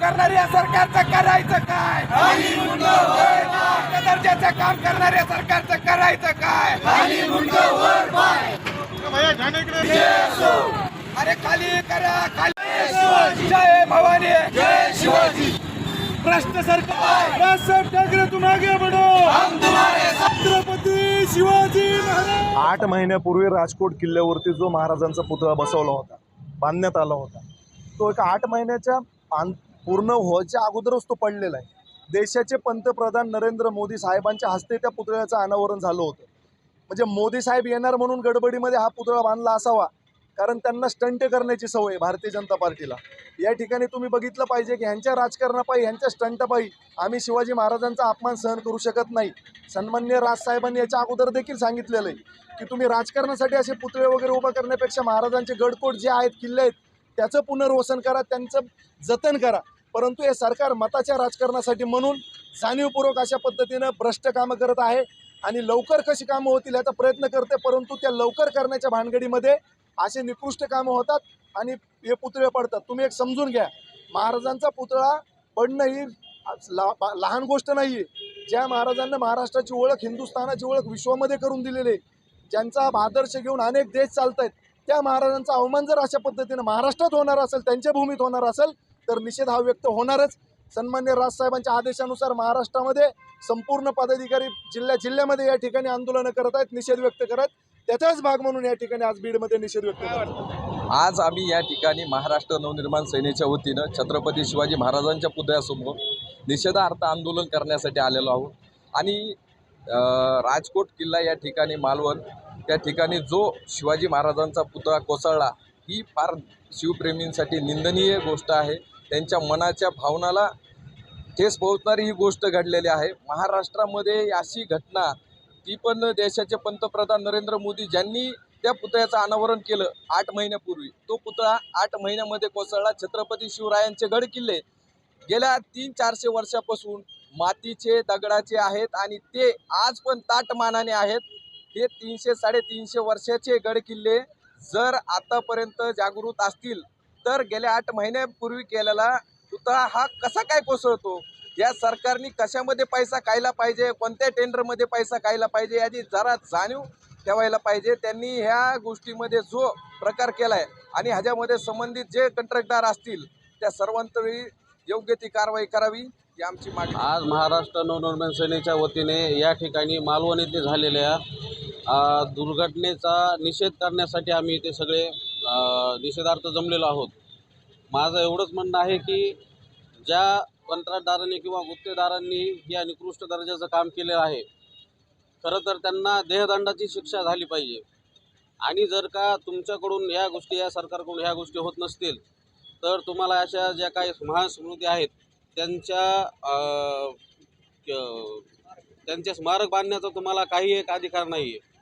करणाऱ्या सरकारचं करायचं काय? दर्जाचं काम करणाऱ्या सरकारचं करायचं काय? अरे खाली करा खाली. जय भवानी. जय शिवाजी. भ्रष्ट सरकार. राजसाहेब ठाकरे शिवाजी आठ महिन्यापूर्वी राजकोट किल्ल्यावरती जो महाराजांचा पुतळा बसवला होता बांधण्यात आला होता तो एका आठ महिन्याच्या पूर्ण व्हायच्या अगोदरच तो पडलेला आहे. देशाचे पंतप्रधान नरेंद्र मोदी साहेबांच्या हस्ते त्या पुतळ्याचं अनावरण झालं होतं. म्हणजे मोदी साहेब येणार म्हणून गडबडीमध्ये हा पुतळा बांधला असावा कारण त्यांना स्टंट करण्याची सवय भारतीय जनता पार्टीला. या ठिकाणी तुम्ही बघितलं पाहिजे की ह्यांच्या राजकारणापायी ह्यांच्या स्टंटपायी आम्ही शिवाजी महाराजांचा अपमान सहन करू शकत नाही. सन्मान्य राजसाहेबांनी याच्या अगोदर देखील सांगितलेलं आहे की तुम्ही राजकारणासाठी असे पुतळे वगैरे उभा करण्यापेक्षा महाराजांचे गडकोट जे आहेत किल्ले आहेत त्याचं पुनर्वसन करा त्यांचं जतन करा. परंतु हे सरकार मताच्या राजकारणासाठी म्हणून जाणीवपूर्वक अशा पद्धतीनं भ्रष्ट कामं करत आहे आणि लवकर कशी कामं होतील याचा प्रयत्न करते परंतु त्या लवकर करण्याच्या भानगडीमध्ये असे निकृष्ट कामं होतात आणि हे पुतळे पडतात. तुम्ही एक समजून घ्या. महाराजांचा पुतळा पडणं ही ला- लहान गोष्ट नाही आहे ज्या महाराजांना महाराष्ट्राची ओळख हिंदुस्थानाची ओळख विश्वामध्ये करून दिलेली आहे ज्यांचा आदर्श घेऊन अनेक देश चालत आहेत त्या महाराजांचा अवमान जर अशा पद्धतीनं महाराष्ट्रात होणार असेल त्यांच्या भूमीत होणार असेल तर निषेध हा व्यक्त होणारच. सन्मान्य राजसाहेबांच्या आदेशानुसार महाराष्ट्रामध्ये संपूर्ण पदाधिकारी जिल्ह्या जिल्ह्यामध्ये या ठिकाणी आंदोलनं करत आहेत निषेध व्यक्त करत त्याचाच भाग म्हणून या ठिकाणी आज बीडमध्ये निषेध व्यक्त आज आम्ही या ठिकाणी महाराष्ट्र नवनिर्माण सेनेच्या वतीनं छत्रपती शिवाजी महाराजांच्या पुतळ्यासमोर निषेधार्थ आंदोलन करण्यासाठी आलेलो आहोत. आणि राजकोट किल्ला या ठिकाणी मालवण त्या ठिकाणी जो शिवाजी महाराजांचा पुतळा कोसळला ही फार शिवप्रेमींसाठी निंदनीय गोष्ट आहे. त्यांच्या मनाच्या भावनाला ठेस पोहोचणारी ही गोष्ट घडलेली आहे. महाराष्ट्रामध्ये अशी घटना ती पण देशाचे पंतप्रधान नरेंद्र मोदी ज्यांनी त्या पुतळ्याचं अनावरण केलं आठ महिन्यापूर्वी तो पुतळा आठ महिन्यामध्ये कोसळला. छत्रपती शिवरायांचे गड किल्ले गेल्या तीन चारशे वर्षापासून मातीचे दगडाचे आहेत आणि ते आज पण ताटमानाने आहेत. हे तीनशे साडेतीनशे वर्षाचे गड किल्ले जर आतापर्यंत जागृत असतील तर गेल्या आठ महिन्यापूर्वी केलेला पुतळा हा कसा काय कोसळतो? या सरकारने कशामध्ये पैसा खायला पाहिजे? कोणत्या टेंडरमध्ये पैसा खायला पाहिजे? याची जरा जाणीव ठेवायला पाहिजे. त्यांनी ह्या गोष्टीमध्ये जो प्रकार केला आहे आणि ह्याच्यामध्ये संबंधित जे कंत्राटदार असतील त्या सर्वांतरी योग्य ती कारवाई करावी ही आमची मागणी आज महाराष्ट्र नवनिर्माण सेनेच्या वतीने या ठिकाणी मालवण येथे झालेल्या दुर्घटनेचा निषेध करण्यासाठी आम्ही इथे सगळे निषेधार्थ जमलेलो आहोत. माझं एवढंच म्हणणं आहे की ज्या कंत्राटदारांनी किंवा गुत्तेदारांनी या निकृष्ट दर्जाचं काम केलेलं आहे. खरं तर त्यांना देहदंडाची शिक्षा झाली पाहिजे. आणि जर का तुमच्याकडून ह्या गोष्टी या सरकारकडून ह्या गोष्टी होत नसतील तर तुम्हाला अशा ज्या काही महान स्मृती आहेत त्यांच्या त्यांचे स्मारक बांधण्याचा तुम्हाला काही एक अधिकार नाही आहे